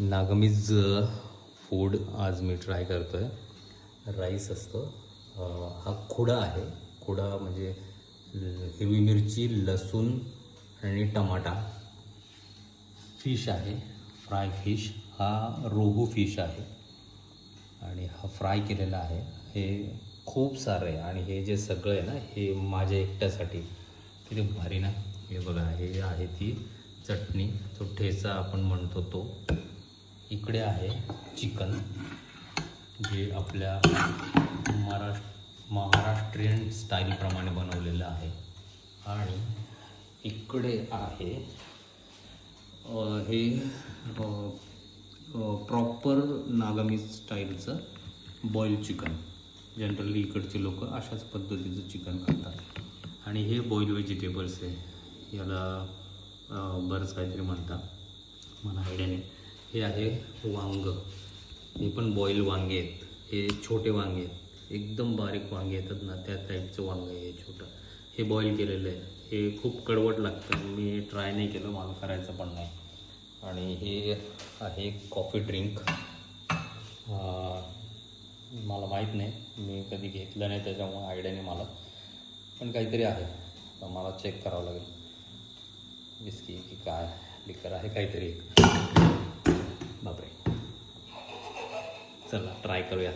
Nagamese food आज मी try करतो आहे राईस असतो हा खुडा आहे. खुडा म्हणजे हिरवी मिरची लसूण आणि टमाटा. फिश आहे. फ्राय फिश हा रोहू फिश आहे. आणि हा फ्राय केलेला आहे. हे खूप सारं आहे आणि हे जे सगळं आहे ना हे माझ्या एकट्यासाठी. किती भारी ना. हे बघा हे आहे ती चटणी. तो ठेचा आपण म्हणतो तो. इकडे आहे चिकन. जे आपल्या महाराष्ट्र महाराष्ट्रीयन स्टाईलप्रमाणे बनवलेलं आहे. आणि इकडे आहे हे प्रॉपर नागामी स्टाईलचं बॉईल चिकन जनरली इकडचे लोक अशाच पद्धतीचं चिकन खातात. आणि हे बॉईल व्हेजिटेबल्स आहे. याला बरंच काहीतरी म्हणतात. मला आयडिया नाही. हे आहे वांग. हे पण बॉईल वांगे आहेत. हे छोटे वांगे आहेत. एकदम बारीक वांगे येतात ना त्या टाईपचं वांग आहे हे छोटं. हे बॉईल केलेलं आहे. हे खूप कडवट लागतं. मी ट्राय नाही केलं मला करायचं पण नाही. आणि हे आहे कॉफी ड्रिंक मला माहीत नाही. मी कधी घेतलं नाही त्याच्यामुळे आयडिया नाही मला. पण काहीतरी आहे. तर मला चेक करावं लागेल. विस्की की काय? लिकर आहे काहीतरी. एक चला ट्राय करूया.